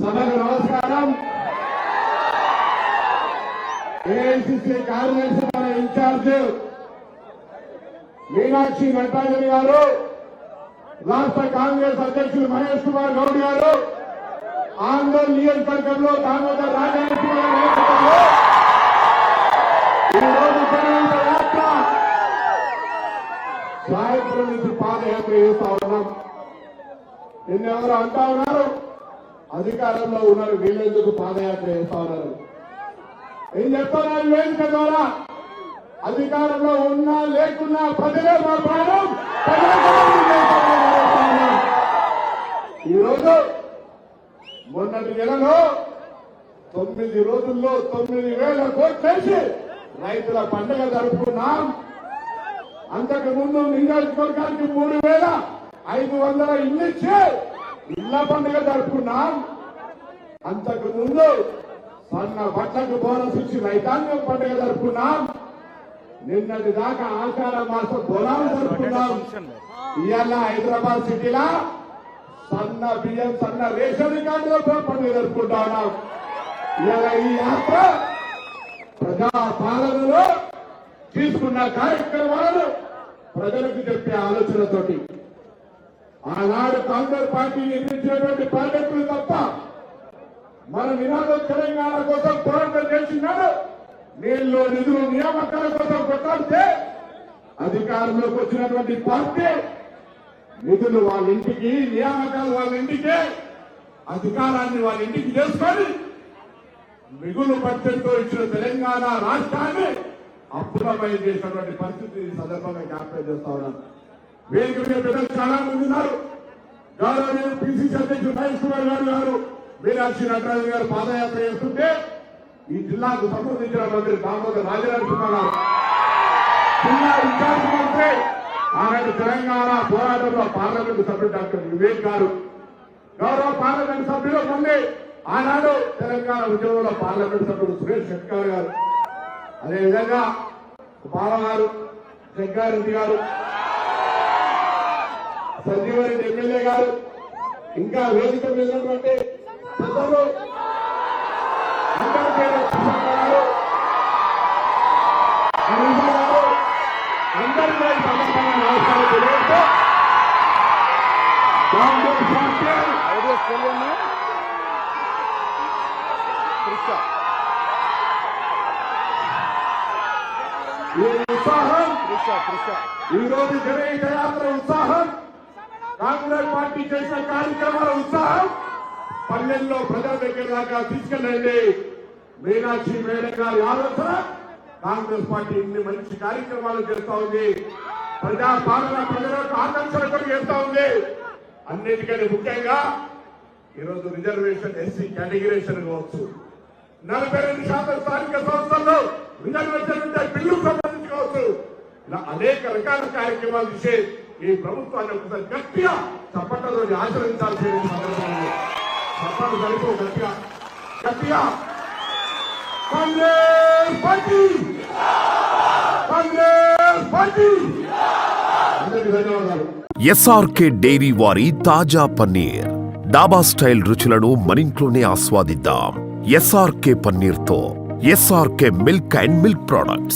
సభకు నమస్కారం. ఏఐసిసి కార్యదర్శి మన ఇన్ఛార్జ్ మీనాక్షి నటరాజన్ గారు రాష్ట్ర కాంగ్రెస్ అధ్యక్షులు మహేష్ కుమార్ గౌడ్ గారు ఆందోళన నియోజకవర్గంలో దామోదర్ రాజారెడ్డి ఈరోజు నేతృత్వంలో యాత్ర సాయంత్రం నుంచి పాదయాత్ర చేస్తా ఉన్నాం. నిన్నెవరో అంటా ఉన్నారు? అధికారంలో ఉన్నారు వీళ్ళెందుకు పాదయాత్ర చేస్తా ఉన్నారు? ఏం చెప్తున్నారు వేదిక ద్వారా? అధికారంలో ఉన్నా లేకున్నా ప్రజలే మా ప్రాణం. ఈరోజు మొన్నటి నెలలో తొమ్మిది రోజుల్లో తొమ్మిది వేల కోట్లేసి రైతుల పండుగ జరుపుకున్నాం. అంతకు ముందు నియోజకవర్గానికి మూడు వేల ఐదు వందల ఇల్లు ఇచ్చి ఇళ్ళ పండుగ జరుపుకున్నాం అంతకు ముందు సన్న బట్టకు బోనస్ ఇచ్చి రైతాంగం పండుగ జరుపుకున్నాం నిన్నటి దాకా ఆషాఢ మాసం బోనాలు జరుపుకున్నాం. ఇవాళ హైదరాబాద్ సిటీలా సన్న బియ్యం సన్న రేషన్ కార్డులతో పండుగ జరుపుకుంటా ఉన్నాం. ఇవాళ ఈ యాత్ర ప్రజా పాలనలో తీసుకున్న కార్యక్రమాలను ప్రజలకు చెప్పే ఆలోచనతోటి ఆనాడు కాంగ్రెస్ పార్టీ నిర్మించినటువంటి ప్రాజెక్టులు తప్ప మన నినాదం తెలంగాణ కోసం పోరాటం చేసినాడు నీళ్ళు నిధులు నియామకాల కోసం కొట్లాడితే అధికారంలోకి వచ్చినటువంటి పార్టీ నిధులు వాళ్ళ ఇంటికి నియామకాలు వాళ్ళ ఇంటికి అధికారాన్ని వాళ్ళ ఇంటికి చేసుకొని మిగులు బడ్జెట్తో ఇచ్చిన తెలంగాణ రాష్ట్రాన్ని అప్పులపై చేసినటువంటి పరిస్థితి సందర్భంగా జ్ఞాపకం చేస్తా ఉన్నాను. వేదిక మీద పెద్దలు చాలా మంది ఉన్నారు. గౌరవ పిసిసి అధ్యక్షుడు మహేష్ కుమార్ గారు గారు మీనాక్షి నటరాజు గారు పాదయాత్ర చేస్తుంటే ఈ జిల్లాకు సంబంధించిన మంత్రి దామోదర్ రాజనరసింహ గారు. జిల్లా ఇన్ఛార్జ్ మంత్రి ఆనాడు తెలంగాణ పోరాటంలో పార్లమెంట్ సభ్యుడు డాక్టర్ వివేక్ గారు. గౌరవ పార్లమెంట్ సభ్యులు మొన్నే ఆనాడు తెలంగాణ ఉద్యమంలో పార్లమెంట్ సభ్యుడు సురేష్ శంకర్ గారు. అదేవిధంగా బాల గారు జగ్గారెడ్డి గారు సంజీవరెడ్డి ఎమ్మెల్యే గారు ఇంకా వేదిక మీద ఉన్నటువంటి పెద్దలు అంబేద్కర్ కృష్ణయ్య గారు హరీష్ గారు అందరికీ ఈ సందర్భంగా నమస్కారం తెలియజేస్తూ Congress party idea school Krishna ఈ ఉత్సాహం కృష్ణ కృష్ణ ఈ రోజు జనహిత యాత్ర ఉత్సాహం కాంగ్రెస్ పార్టీ చేసిన కార్యక్రమాల ఉత్సాహం పల్లెల్లో ప్రజల దగ్గర దాకా తీసుకెళ్ళండి. మీనాక్షి మేడ గారి ఆలోచన కాంగ్రెస్ పార్టీ ఇన్ని మంచి కార్యక్రమాలు చేస్తా ఉంది. ప్రజా పాలన ప్రజలకు ఆకాంక్షల కూడా చేస్తా ఉంది. అన్నిటికంటే ముఖ్యంగా ఈరోజు రిజర్వేషన్ ఎస్సీ కేటగిరేషన్ కావచ్చు. నలభై రెండు శాతం స్థానిక సంస్థల్లో రిజర్వేషన్ ఉంటే బిల్లు సంబంధించి కావచ్చు. ఇలా అనేక రకాల కార్యక్రమాలు చేసి ఈ ప్రభుత్వాన్ని ఒకసారి గట్టిగా చప్పట్లతో ఆచరించాల్సిన సందర్భంలో చప్పట్లు కలిపి గట్టిగా. గట్టిగా. కాంగ్రెస్ పార్టీ! కాంగ్రెస్ పార్టీ! అందరికీ ధన్యవాదాలు. ఎస్ఆర్కే డైరీ వారి తాజా పన్నీర్. డాబా స్టైల్ రుచులను మనింట్లోనే ఆస్వాదిద్దాం. SRK పన్నీర్తో SRK milk and milk products.